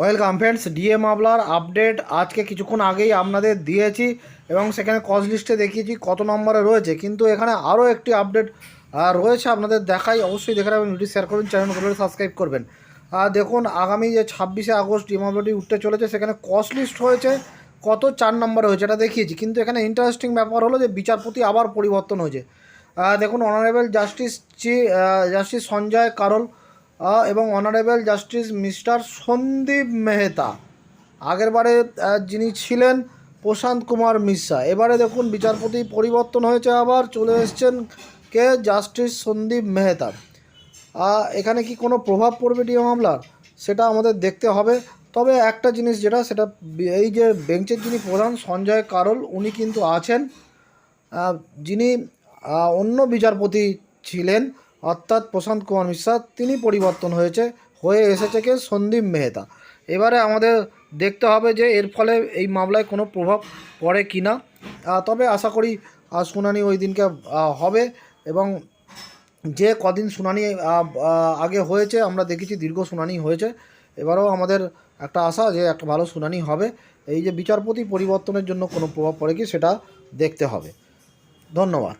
Welcome friends, DA মামলার update আজকে কিছুক্ষণ আগেই আপনাদের দিয়েছি এবং সেখানে কজ লিস্টে দেখিয়েছি কত নম্বরে রয়েছে। কিন্তু এখানে আরও একটি আপডেট রয়েছে আপনাদের দেখাই। অবশ্যই দেখে রাখবেন ভিডিও শেয়ার করবেন চ্যানেল করে সাবস্ক্রাইব করবেন। আর দেখুন, আগামী যে ছাব্বিশে আগস্ট ডিএ মামলাটি উঠতে চলেছে, সেখানে কস্ট লিস্ট হয়েছে, কত চার নম্বরে হয়েছে এটা দেখিয়েছি। কিন্তু এখানে ইন্টারেস্টিং ব্যাপার হলো যে বিচারপতি আবার পরিবর্তন হয়েছে। দেখুন honourable justice chief justice Sanjay Karol এবং honourable justice mister Sandeep Mehta. আগেরবারে যিনি ছিলেন প্রশান্ত কুমার মিশ্রা। এবারে দেখুন, বিচারপতি পরিবর্তন হয়েছে আবার, চলে এসছেন কে? জাস্টিস সন্দীপ মেহতা। এখানে কি কোনো প্রভাব পড়বে ডিএ মামলার? সেটা আমাদের দেখতে হবে। তবে একটা জিনিস যেটা, সেটা এই যে বেঞ্চের যিনি প্রধান, সঞ্জয় কারল, উনি কিন্তু আছেন। যিনি অন্য বিচারপতি ছিলেন। অর্থাৎ প্রশান্ত কুমার মিশ্রা, তিনি পরিবর্তন হয়েছে, হয়ে এসেছে কে সন্দীপ মেহতা। এবারে আমাদের দেখতে হবে যে এর ফলে এই মামলায় কোনো প্রভাব পড়ে কি না। তবে আশা করি শুনানি ওই দিনকে হবে এবং যে কদিন শুনানি আগে হয়েছে, আমরা দেখেছি দীর্ঘ শুনানি হয়েছে। এবারেও আমাদের একটা আশা যে একটা ভালো শুনানি হবে। এই যে বিচারপতি পরিবর্তনের জন্য কোনো প্রভাব পড়ে কি সেটা দেখতে হবে। ধন্যবাদ।